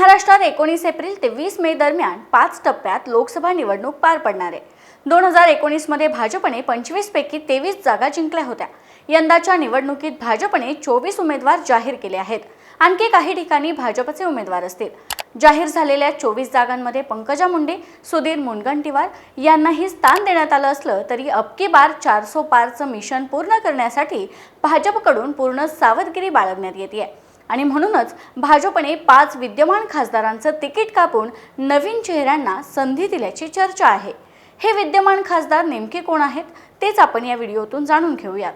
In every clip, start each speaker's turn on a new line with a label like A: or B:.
A: महाराष्ट्रात एकोणीस एप्रिल ते वीस मे दरम्यान पाच टप्प्यात लोकसभा निवडणूक पार पडणार आहे. दोन हजार एकोणीसमध्ये भाजपने पंचवीसपैकी तेवीस जागा जिंकल्या होत्या. यंदाच्या निवडणुकीत भाजपने चोवीस उमेदवार जाहीर केले आहेत. आणखी काही ठिकाणी भाजपचे उमेदवार असतील. जाहीर झालेल्या चोवीस जागांमध्ये पंकजा मुंडे सुधीर मुनगंटीवार यांनाही स्थान देण्यात आलं असलं तरी अबकी बार चारसो पारचं मिशन पूर्ण करण्यासाठी भाजपकडून पूर्ण सावधगिरी बाळगण्यात येते आहे आणि म्हणूनच भाजपने पाच विद्यमान खासदारांचं तिकीट कापून नवीन चेहऱ्यांना संधी दिल्याची चर्चा आहे. हे विद्यमान खासदार नेमके कोण आहेत तेच आपण या व्हिडिओतून जाणून घेऊयात.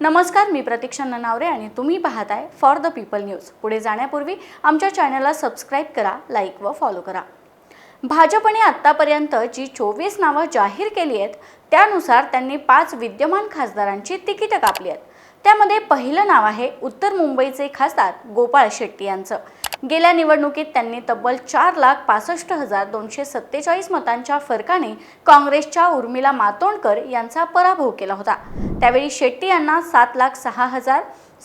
A: नमस्कार मी प्रतीक्षा ननावरे आणि तुम्ही पाहताय फॉर द पीपल न्यूज पुढे जाण्यापूर्वी आमच्या चॅनलला सबस्क्राईब करा लाईक व फॉलो करा. भाजपने आत्तापर्यंत जी चोवीस नावं जाहीर केली आहेत त्यानुसार त्यांनी पाच विद्यमान खासदारांची तिकीटं कापली आहेत. त्यामध्ये पहिलं नाव आहे उत्तर मुंबईचे खासदार गोपाळ शेट्टी यांचं. गेल्या निवडणुकीत त्यांनी तब्बल चार लाख पासष्ट हजार दोनशे सत्तेचाळीस मतांच्या फरकाने काँग्रेसच्या उर्मिला मातोंडकर यांचा पराभव केला होता. त्यावेळी शेट्टी यांना सात लाख सहा हजार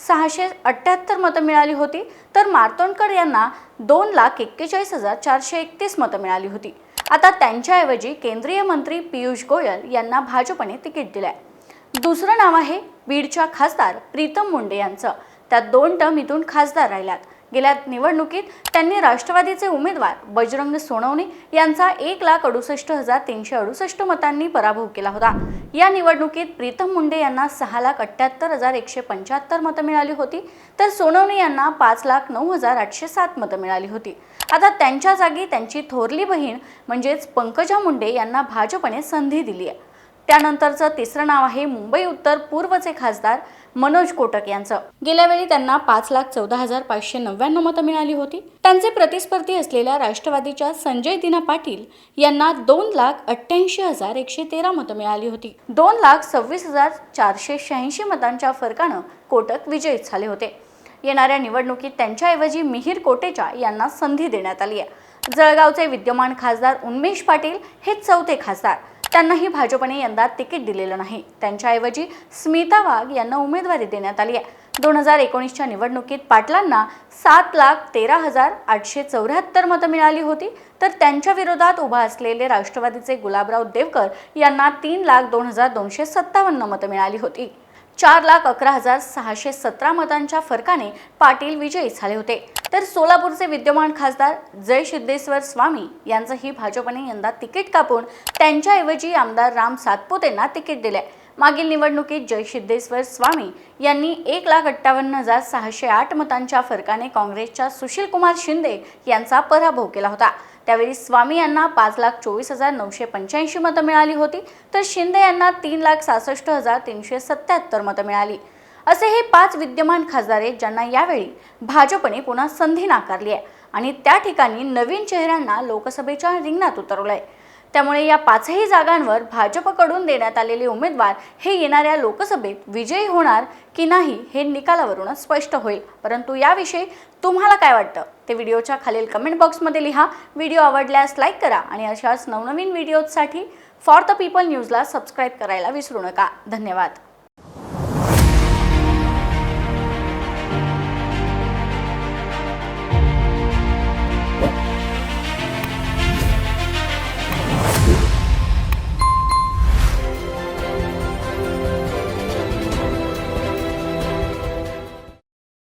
A: सहाशे अठ्ठ्याहत्तर मतं मिळाली होती तर मार्तोंडकर यांना दोन लाख एक्केचाळीस हजार चारशे एकतीस मतं मिळाली होती. आता त्यांच्याऐवजी केंद्रीय मंत्री पियुष गोयल यांना भाजपने तिकीट दिलं आहे दुसरं नाव आहे बीडच्या खासदार प्रीतम मुंडे यांचं. त्यात दोन टर्म इथून खासदार राहिल्यात. गेल्या निवडणुकीत त्यांनी राष्ट्रवादीचे उमेदवार बजरंग सोनवणे यांचा एक लाख अडुसष्ट हजार तीनशे अडुसष्ट मतांनी पराभव केला होता. या निवडणुकीत प्रीतम मुंडे यांना सहा लाख अठ्ठ्याहत्तर हजार एकशे पंच्याहत्तर मतं मिळाली होती. तर सोनवणे यांना पाच लाख नऊ हजार आठशे सात मतं मिळाली होती. आता त्यांच्या जागी त्यांची थोरली बहीण म्हणजेच पंकजा मुंडे यांना भाजपने संधी दिली आहे. त्यानंतरचं तिसरं नाव आहे मुंबई उत्तर पूर्वचे खासदार मनोज कोटक यांचं. गेल्या वेळी त्यांना पाच लाख चौदा हजार पाचशे नव्याण्णव मतं मिळाली होती. त्यांचे प्रतिस्पर्धी असलेल्या राष्ट्रवादीच्या संजय दिना पाटील यांना दोन लाख अठ्ठ्याऐंशी हजार एकशे तेरा मतं मिळाली होती. दोन लाख सव्वीस हजार चारशे शहाऐंशी मतांच्या फरकानं कोटक विजयी झाले होते. येणाऱ्या निवडणुकीत त्यांच्याऐवजी मिहीर कोटेचा यांना संधी देण्यात आली आहे जळगावचे विद्यमान खासदार उन्मेश पाटील हे चौथे खासदार. त्यांनाही भाजपने यंदा तिकीट दिलेलं नाही. त्यांच्याऐवजी स्मिता वाघ यांना उमेदवारी देण्यात आली आहे. दोन हजार एकोणीसच्या निवडणुकीत पाटलांना सात लाख तेरा हजार आठशे चौऱ्याहत्तर मतं मिळाली होती. तर त्यांच्या विरोधात उभा असलेले राष्ट्रवादीचे गुलाबराव देवकर यांना तीन लाख दोन हजार दोनशे सत्तावन्न मतं मिळाली होती. चार लाख अकरा हजार सहाशे सतरा मतांच्या फरकाने पाटील विजयी झाले होते. तर सोलापूरचे विद्यमान खासदार जय सिद्धेश्वर स्वामी यांचंही भाजपने यंदा तिकीट कापून त्यांच्याऐवजी आमदार राम सातपुतेंना तिकीट दिले मागील निवडणुकीत जय सिद्धेश्वर स्वामी यांनी एक लाख अठ्ठावन्न हजार सहाशे आठ मतांच्या फरकाने काँग्रेसच्या सुशील कुमार शिंदे यांचा पराभव केला होता. त्यावेळी स्वामी यांना पाच लाख चोवीस हजार नऊशे पंच्याऐंशी मतं मिळाली होती तर शिंदे यांना तीन लाख सहासष्ट हजार तीनशे सत्याहत्तर मतं मिळाली. असे हे पाच विद्यमान खासदार आहेत ज्यांना यावेळी भाजपने पुन्हा संधी नाकारली आहे. आणि त्या ठिकाणी नवीन चेहऱ्यांना लोकसभेच्या रिंगणात उतरवलं आहे त्यामुळे या पाचही जागांवर भाजपकडून देण्यात आलेले उमेदवार हे येणाऱ्या लोकसभेत विजयी होणार की नाही हे निकालावरूनच स्पष्ट होईल. परंतु याविषयी तुम्हाला काय वाटतं? ते व्हिडिओच्या खालील कमेंट बॉक्समध्ये लिहा. व्हिडिओ आवडल्यास लाईक करा आणि अशाच नवनवीन व्हिडिओजसाठी फॉर द पीपल न्यूजला सबस्क्राईब करायला विसरू नका. धन्यवाद.